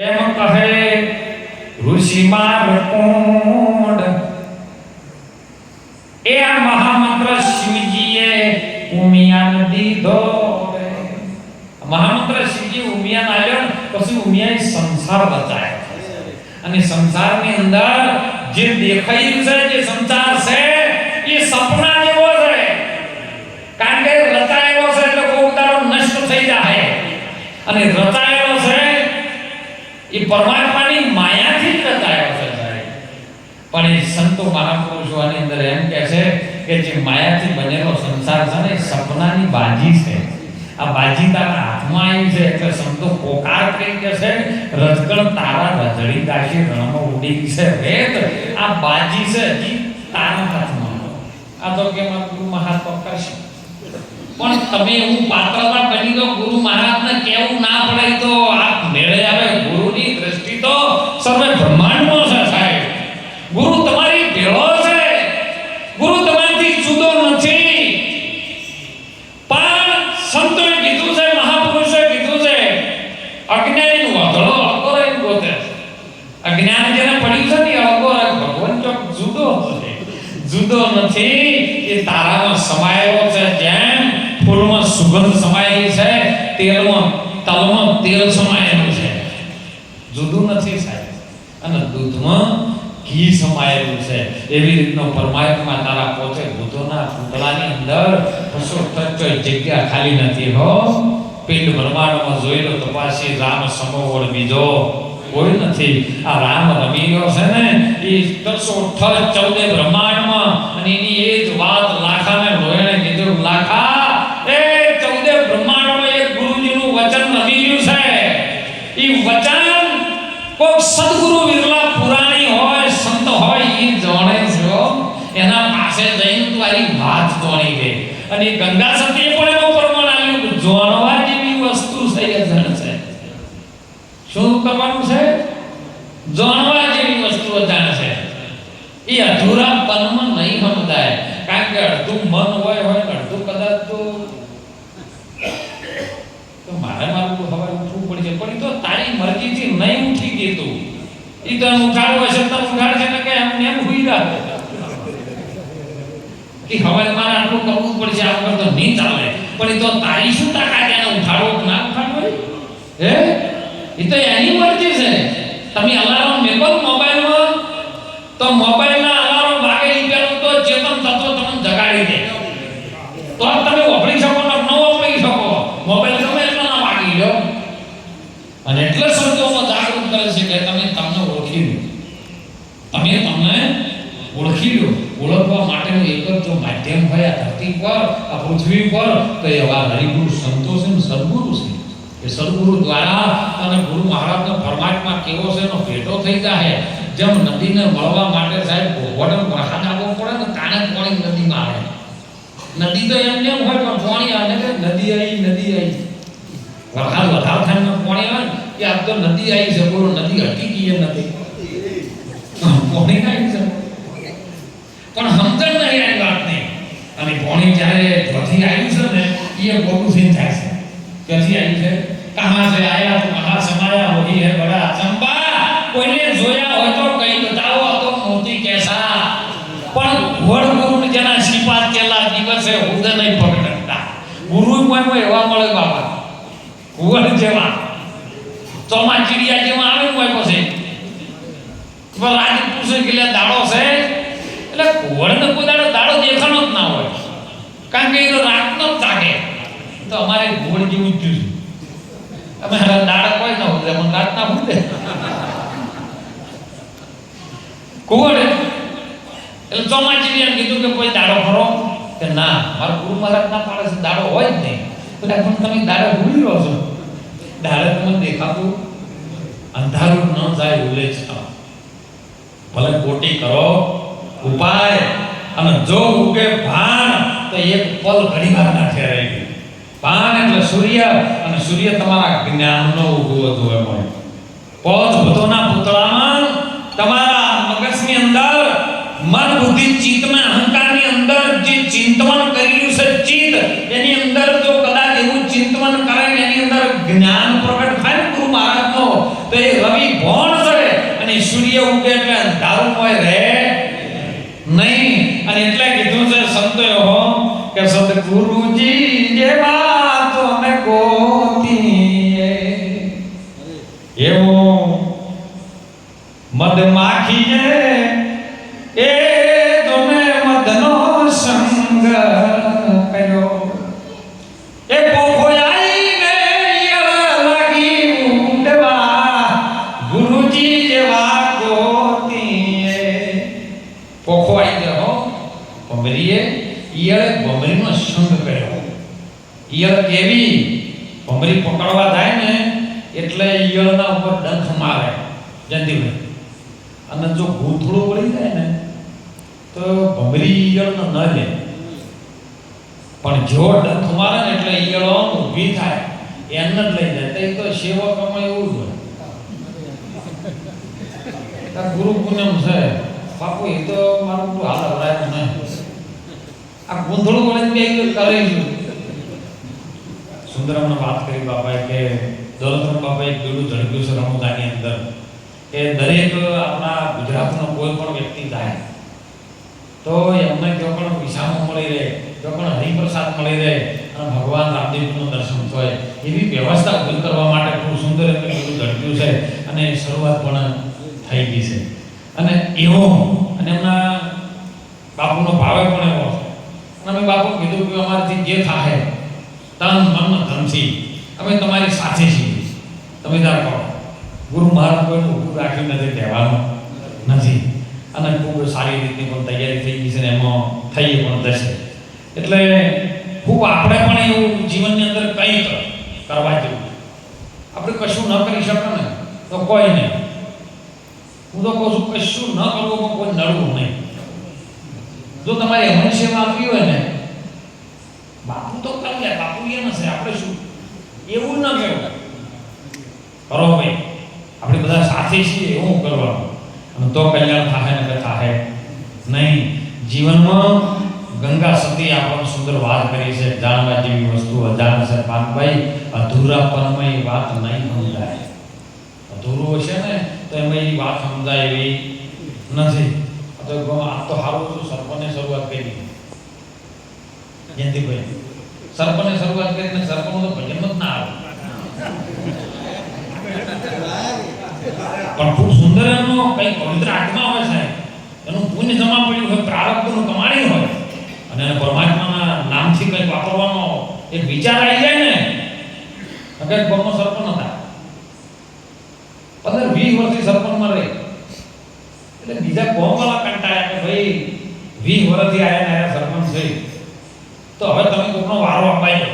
એમ કહે ઋષિ માર કોણ એ આ મહામંત્ર શિવજીએ ઉમિયાને દીધો રે. મહામંત્ર શિવજી ઉમિયાને આલ્યો ને પછી ઉમિયાએ સંસાર બચાવ્યો અને સંસારની અંદર જે દેખાયું છે જે સંસાર છે એ સપના જેવો છે કારણ કે રચાયેલો છે એટલે કોઈ દાડો નષ્ટ થઈ જાય અને રચાયેલો છે એ પરમાત્માની માયાથી જ રચાયો છે. પણ એ સંતો મહાપુરુષો આની અંદર એમ કહે છે કે જે માયાથી બનેલો સંસાર છે ને સપનાની બાજી છે. આ બાજી તારા હાથમાં આવી છે, એટલે સંતો પોકાર કરી કે છે. રજકણ તારા રજડી દાશી રણમાં ઉડી છે વેદ આ બાજી છે તારા હાથમાં. આ તો કે ગુરુ મહારાજ પકડશે પણ તમે એવું પાત્રતા બની દો, ગુરુ મહારાજને કેવું ના પડે તો આ મેળે આવે ગુરુની દ્રષ્ટિ તો સર્વે બ્રહ્માંડમાં છે સાહેબ. ગુરુ તમારી ભેળો છે. ગુરુ તમારાથી જુદો નથી. પણ સંતોએ કીધું છે, મહાપુરુષોએ કીધું છે અજ્ઞાનીનું વાદળો અગોર એવું ગોતે. અજ્ઞાન જેને પડ્યું છે ને અગોર ભગવાન ચોક જુદો જુદો નથી. એ તારામાં સમાયેલો છે. સુગંધ સમાયેલી છે, તેલમાં, તલમાં તેલ સમાયેલું છે. જુદું નથી સાહેબ. અને દૂધમાં ઘી સમાયેલું છે. એવી રીતનો પરમાત્મા તારા પોતે બુદ્ધોના પૂતળાની અંદર કશો જગ્યા ખાલી નથી હો. પિંડ બ્રહ્માંડમાં જોઈ લો તપાસી રામ સમોવળ બીજો કોઈ નથી. આ રામ રમી ગયો છે ને એ તસો ઠ ચૌદે બ્રહ્માંડમાં અને એની એ જ વાત લાખાને લોહીને કીધું લાખા એ ચૌદે બ્રહ્માંડમાં એક ગુરુજીનું વચન રમી ગયું છે એ વચન કોક સદગુરુ વિરલા પુરાણી હોય, સંત હોય, એ જાણે છો એના પાસે જઈને તારી વાત જોણી દે. અને ગંગા સતીએ પણ એનો પ્રમાણ આવ્યું જાણવા જેવી વસ્તુ છે, એ જણ છે. શું કરવાનું છે? જાણવા જેવી વસ્તુઓ જાણે છે એ અધૂરા પનમાં નહીં સમજાય કારણ કે અડધું મન હોય હોય ને અડધું કદાચ તો તો મારે મારું હવે ઉઠવું પડશે પણ ઈ તો તારી મરજીથી નહીં ઉઠી ગઈ તું ઈ તો એમ ઉઠાડવું હશે તો ઉઠાડશે ને કે એમને એમ હુઈ રાખે. કે હવે મારે આટલું કરવું પડશે આ વગર તો નહીં ચાલે. પણ એ તો તારી શું તાકાત એને ઉઠાડો ના ઉઠાડો હે? એ તો એની મરજી છે. તમે અલાર્મ મેકો મોબાઈલમાં તો મોબાઈલના અલાર્મ વાગે ઈ પેલું તો ચેતન તત્વ તમને જગાડી દે તો જ તમે વાપરી શકો ને ન વાપરી શકો મોબાઈલ ગમે એટલો ના વાગી લો અને એટલે સંતોમાં જાગૃત કરે છે કે તમે તમને ઓળખી લો તમે તમને ઓળખી લો ઓળખવા માટેનું એક જ જો માધ્યમ હોય આ ધરતી પર, આ પૃથ્વી પર, તો એવા હરિગુરુ સંતો છે ને સદગુરુ છે. એ સદગુરુ દ્વારા અને ગુરુ મહારાજનો પરમાત્મા કેવો છે એનો ભેટો થઈ જાય જેમ નદીને મળવા માટે સાહેબ ભોગવટને વરસાદ આવવો પડે ને તાને પાણી નદીમાં આવે. નદી તો એમને નેમ હોય, પણ પાણી આવે નદી આવી નદી આવી. વરસાદ વધારે થાય ને પાણી આવે કે આ તો નદી આવી છે, બોલો, નદી હટી ગઈ નથી પાણી આવી છે. પણ સમજણ નહીં આવી વાતને. અને ભોણી જ્યારે ત્યાંથી આવ્યું છે ને એ મોટું સીન થાય છે. ત્યાંથી આવ્યું છે. કહા છે આયા? તો કહા સમાયા હોઈ હે બડા ચંપા કોઈને જોયા હોય તો કઈ બતાવો તો મોતી કેસા. પણ વડ ગુરુ જેના શ્રીપાદ કેલા દિવસે ઉદય નહીં પકડતા. ગુરુ કોઈ કોઈ એવા મળે બાબા વડ જેવા. ચોમા ચીડિયા જેવા આવે કોઈ પાસે પૂછે ગયેલા દાડો છે? એટલે કોદાડો દાડો દેખાણો જ ના હોય. કારણ કે એ તો રાતનો જ જાગે. તો અમારે ગોળ જેવું જ છે અમે દાડા કોઈ ના હોય પણ રાતના ભૂલે કોણ એટલે ચોમાચીડિયાને કીધું કે કોઈ દાડો ફરો. કે ના, મારા ગુરુ મહારાજ ના પાડે છે, દાડો હોય જ નહીં. એટલે પણ તમે દાડો ભૂલી રહો છો. દાડે તમને દેખાતું. અંધારું ન જાય ઉલે જ ભલે કોટી કરો ઉપાય અને જો ઉગે ભાન તો એક પલ ઘડી વાર ના ઠેરાઈ ગયું. ભાન એટલે સૂર્ય, અને સૂર્ય તમારા જ્ઞાનનો ઉગવો જોવે મળે પોચ ભૂતોના પૂતળામાં તમારા મગજની અંદર, મન બુદ્ધિ ચિત્તમાં, અહંકારની અંદર જે ચિંતવન કર્યું છે ચિત્ત, એની અંદર જો કદાચ એવું ચિંતવન કરે એની અંદર જ્ઞાન પ્રગટ થાય ગુરુ મહારાજનો, તો એ રવિ ભોણ છે અને સૂર્ય ઉગે એટલે અંધારું રહે એટલે કીધું છે સંતો હો કે સદગુરુજી જેવા તો મેં ગોતીએ. એવો મધમાખી જે એ તમે મધનો સંગ કર્યો. ભમરી પકડવા જાય ને, એટલે ઈયળના ઉપર ડંખ મારે જંતીભાઈ અને જો ગૂંથળું પડી જાય ને, તો ભમરી ઈયળનો ન લે. પણ જો ડંખ મારે ને, એટલે ઈયળો ઊભી થાય એને જ લઈ જાય. તો સેવકમાં એવું જ હોય. ગુરુ પૂનમ છે. બાપુ, એ તો મારું હાલ હરાય નહીં. આ ગૂંથળું વળે કે કરે છું સુંદરમને વાત કરી બાપાએ કે દોલતરામ બાપાએ એક બીડું ઝડપ્યું છે રમૂતાની અંદર, કે દરેક આપણા ગુજરાતનો કોઈ પણ વ્યક્તિ થાય તો એમને જો પણ વિસામો મળી રહે, જો પણ હરિપ્રસાદ મળી રહે અને ભગવાન રામદેવનું દર્શન થાય, એવી વ્યવસ્થા ઊભી કરવા માટે ખૂબ સુંદર એમને બીડું ઝડપ્યું છે અને શરૂઆત પણ થઈ ગઈ છે. અને એવો, અને એમના બાપુનો ભાવે પણ એવો. છે અને અમે બાપુ કીધું કે અમારાથી જે થાય તન મન, ધનથી. અમે તમારી સાથે છીએ તમે તાર કહો ગુરુ મહારાજ કોઈનું ઊભું રાખ્યું નથી કહેવાનું નથી. અને ખૂબ સારી રીતની પણ તૈયારી થઈ ગઈ છે ને એમાં થઈ પણ જશે એટલે ખૂબ આપણે પણ એવું જીવનની અંદર કંઈક કરવા જેવું આપણે કશું ન કરી શકો ને, તો કોઈ નહીં. હું તો કહું છું, કશું ન કરવું પણ કોઈ નડવું નહીં. જો તમારે એમની સેવા આપવી હોય ને, બાપુ તો કરી લે બાપુ એ નથી આપણે શું? એવું ન કહેવું કરો ભાઈ આપણે બધા સાથે છીએ, એવું કરવાનું અને તો કલ્યાણ થાય ને થાય નહીં. જીવનમાં ગંગા સતી આપણને સુંદર વાત કરી છે, જાણવા જેવી વસ્તુ અજાણ છે પાનભાઈ અધૂરા પરમાં વાત નહીં સમજાય. અધૂરું છે ને, તો એમાં એ વાત સમજાય એવી નથી. તો આ તો સારું સરપંચે શરૂઆત કરી. જયંતિભાઈ. સરપંચે શરૂઆત કરીને સરપંચ તો ભજન જ ના આવે. પણ ખૂબ સુંદર એમનો કઈ પવિત્ર આત્મા હોય સાહેબ. એનું પુણ્ય જમા પડ્યું હોય, પ્રારબ્ધનું કમાણી હોય, અને પરમાત્માના નામથી કંઈક વાપરવાનો એક વિચાર આવી જાય ને અગર ગામનો સરપંચ હતા પંદર, વીસ વર્ષથી સરપંચમાં રહી. એટલે બીજા ગામવાળા કંટાળ્યા કે ભાઈ, વીસ વર્ષથી આયા ને આયા સરપંચ થઈ. તો હવે વારો અપાઈ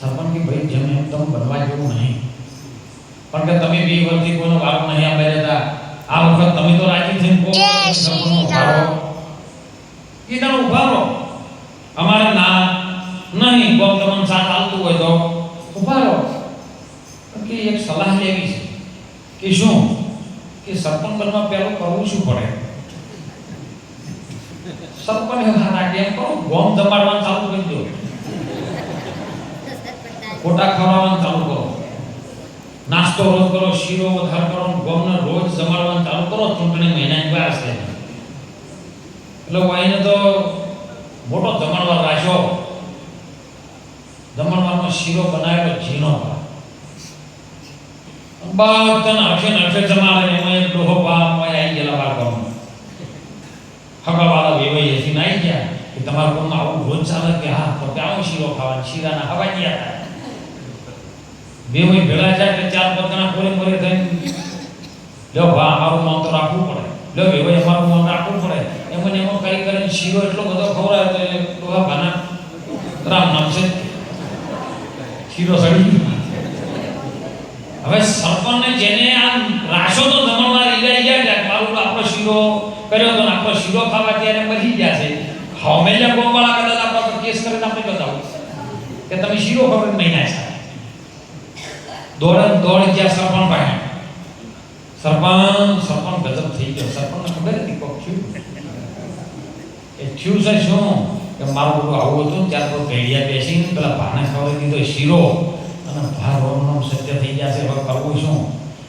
સરપંચ કે ભાઈ જેમ એમ તમે બનવા જેવું નહીં. પણ કે તમે બે વર્ષથી કોઈનો વારો નહીં અપાઈ દેતા આ વખત તમે તો રાજી થઈને કહો કે તમે ઊભા રહો. અમારે ના નહીં કોમ તમને સાથ આવતું હોય તો ઊભા રહો. કે એક સલાહ લેવી છે કે શું? કે સરપંચ બનવા પહેલો કરવું શું પડે? સરપંચ કે કરો ગોમ દબાડવાનું ચાલુ કરી દો. ખોટા ખવડાવવાનું ચાલુ કરો. નાસ્તો રોજ કરો, શીરો વધાર કરો, ગોમને રોજ જમાડવાનું ચાલુ કરો, ચૂંટણી મહિનાની વાર છે. એટલે વાઈને તો મોટો જમાડવા રાખ્યો જમણવારમાં શીરો બનાવેલો ઝીણો. બધાને હશે ને હશે જમાડે, એમાં એક ડોહો મોય આવી ગયેલા બાર હગાવાળા વેવાઈ હસી નાઈ ગયા. કે તમારા ગામમાં આવું રોજ ચાલે કે હા, તો કે આવો શીરો ખાવા શીરાના હવા ગયા હતા. વેવાઈ ભેળા જાય એટલે ચાર પગના કોરે કોરે થઈને લો ભા અમારું નામ તો રાખવું પડે. લો બે હોય અમારું નામ રાખવું પડે. એમ ને એમાં કરી કરીને શીરો એટલો બધો ખવડાય તો એ ડોહા ભાના રામ નામ છે શીરો સડી હવે સરપંચને જેને આમ રાશો તો ધમણમાં લીધા ગયા મારું આપણો શીરો કર્યો તો આપણો શીરો ખાવા ત્યારે મરી ગયા છે. હમેલા ગોવાળા કદાચ આપણા પર કેસ કરીને આપણે બતાવું કે તમે શીરો ખબર મહિના છે દોડ દોડ ગયા સરપંચ પાસે સરપંચ સરપંચ ગજબ થઈ ગયો સરપંચને ખબર હતી કોક થયું એ થયું છે શું કે મારું બધું આવું હતું ત્યાર તો ભેડિયા બેસીને પેલા ભાને ખબર દીધો શીરો અને ભાર રોમનો સત્ય થઈ ગયા છે હવે કરવું શું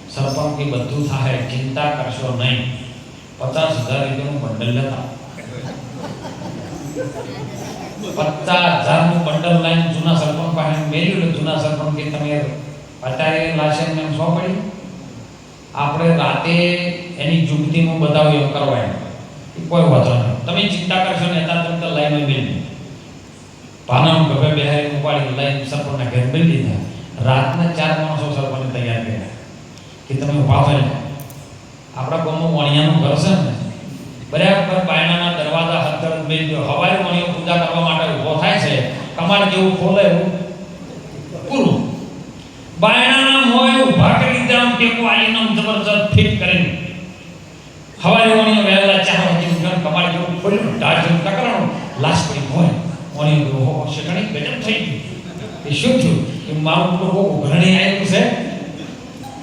સરપંચ કે બધું થાય ચિંતા કરશો નહીં પચાસ હજાર રૂપિયાનું બંડલ લેતા પચાસ હજારનું બંડલ લાઈન જૂના સરપંચ પાસે મેળ્યું જૂના સરપંચ કે તમે અત્યારે લાશન એમ સો પડી આપણે રાતે એની જુગતીનું બધા એમ કરવા એમ. કોઈ વાંધો નહીં. તમે ચિંતા કરશો ને એતા તમે લાઈનમાં મેળવી પાનામ ગભે બેહારી ઉપાડી લાઈન સરપંચના ઘેર મેળવી દીધા. રાતના ચાર માણસો સરપંચ તૈયાર કર્યા. કે તમે ઊભા થઈ આપણા ગામમાં વણિયાનું ઘર છે ને બરાબર બાયણાના દરવાજા હતર દો હવારે પૂજા કરવા માટે ઊભો થાય છે. કમાડ જેવું ખોલે એવું પૂરું. બાયણાના મોએ ઊભા કરી દીધા આમ ટેકો આલીને આમ જબરજસ્ત ફિટ કરીને. હવાઈ મણીઓ વહેલા વાગે ઉઠ્યો કમાડ જેવું ખોલ્યું ઢાળ જેવું ટકરાણું. લાશ પડી હોય વણિયો ગ્રહો શેકણી ગજબ થઈ ગયું એ શું થયું? કે મારું બહુ ઉઘરણી આવ્યું છે?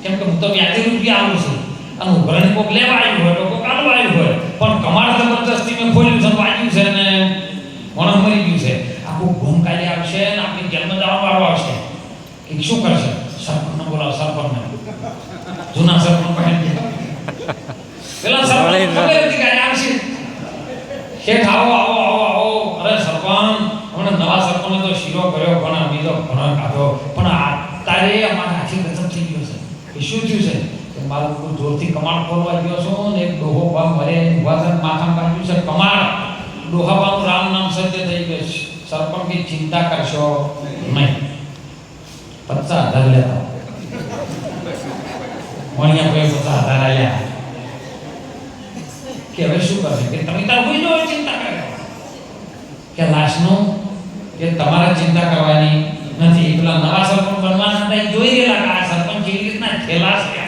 કેમ કે હું તો વ્યાજે રૂપિયા આવું છું. અને ઉઘરણી કોક લેવા આવ્યું હોય તો કોક આલવા આવ્યું હોય. પણ કમાડ જબરદસ્તી મેં ખોલ્યું છે વાંચ્યું છે ને વણસ મરી ગયું છે. આખું ઘૂમ કાઢી આવશે ને આપણી જન્મ જવા વાળો આવશે. એ શું કરશે? સરપંચને બોલાવો સરપંચને. જૂના સરપંચ પાસે. પેલા સરપંચ ખબર હતી કે આ આવશે. શેઠ આવો આવો આવો આવો. અરે સરપંચ હમણાં નવા સરપંચે તો શીરો કર્યો પણ બીજો ઘણો કાઢો પણ આ તારે અમારા હાથી ગજબ થઈ ગયો છે. એ શું થયું છે? કે મારું કોઈ જોરથી કમાડ ખોલવા ગયો છું ને એક ડોહો બા મરે ઊભા થઈને માથામાં કાઢ્યું છે કમાડ ડોહા બાનું રામ નામ સત્ય થઈ ગયું છે સરપંચની ચિંતા કરશો નહીં પચાસ હજાર લેતા મણિયા ભાઈ પચાસ હજાર આલ્યા કે હવે શું કરશે કે તમે તાર હોઈ જાઓ ચિંતા કરે કે લાશનું કે તમારે ચિંતા કરવાની નથી પેલા નવા સરપંચ બનવાના હતા એ જોઈ ગયેલા કે આ સરપંચ કેવી રીતના થેલા છે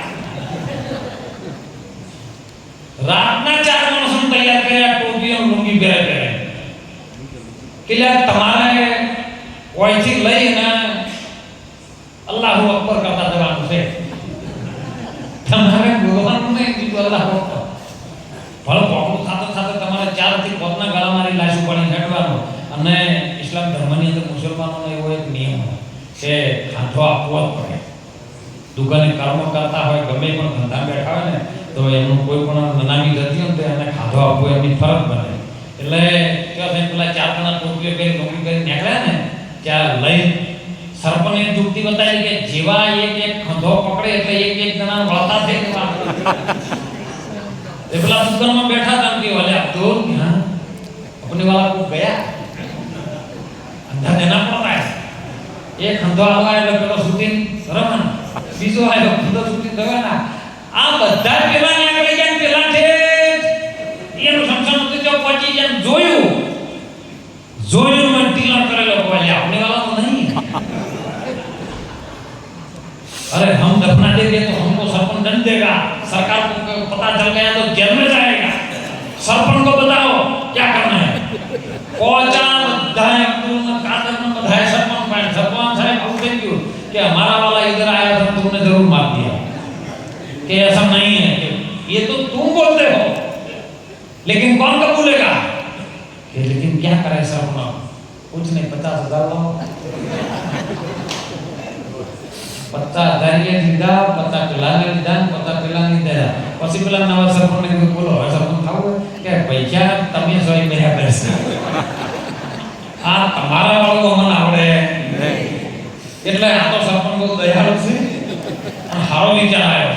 રાતના ચાર માણસો તૈયાર કર્યા ટોપી અને લુંગી પહેરાય પહેરાય એટલે તમારે ઓયથી લઈને અલ્લાહુ અકબર કરતા જવાનું છે. તમારે બોલવાનું નહીં બીજું અલ્લાહુ અકબર. ભલે પોકડું સાથે સાથે તમારે ચારથી પોતના ગાળા મારી લાશુ પાણી ઘટવાનું અને ઇસ્લામ ધર્મની અંદર મુસલમાનોનો એવો એક નિયમ હોય કે હાથો આપવો જ પડે. દુકાને કર્મ કરતા હોય, ગમે પણ ધંધા બેઠા હોય ને તો એનું કોઈ પણ મનાવી થતી હોય તો એને ખાધો આપવો એમની ફરજ બને. એટલે કયો સાહેબ, પેલા ચાર જણા નોકરીઓ કરી નોકરી કરી નીકળ્યા ને, ત્યાં લઈ સરપંચે ચૂકતી બતાવી કે જેવા એક એક ખંધો પકડે એટલે એક એક જણા વળતા છે એ પેલા દુકાનમાં બેઠા હતા કે વાલે તો હા આપણે વાળા ગયા. અંધા દેના પણ એ ખંધો આવવા એટલે પેલો સુતીન શરમ બીજો આવ્યો ખંધો સુતીન દવા આ બધા પેલા ને આગળ ગયા ને પેલા છે એનું સમસણ હતું જો પચી જેમ જોયું જોયું મને ટીલર કરેલો બોલે આપને વાલા તો નહીં अरे हम दफना देंगे तो हमको सरपंच दंड देगा सरकार को पता चल गया तो जेल में जाएगा सरपंच को बताओ क्या करना है पहुंचा बधाए अब्दुल कादर ने बधाए सरपंच भाई सरपंच साहब हम थैंक यू कि हमारा वाला इधर आया था तुमने जरूर मार दिया कि ऐसा नहीं है कि ये तो तुम बोलते हो लेकिन कौन कबूलेगा कि लेकिन क्या करे सरपंच कुछ नहीं पचास हजार लाओ પચાસ હજારિયા લીધા પચાસ પેલાને લીધા ને પચાસ પેલાને લીધા પછી પેલા નવા સરપંચને કીધું બોલો હવે સરપંચ ખાવું કે પૈસા તમે સોય મેળ્યા કરશે આ તમારા વાળો મને આવડે એટલે આ તો સરપંચ બહુ દયાળુ છે અને સારો વિચાર આવ્યો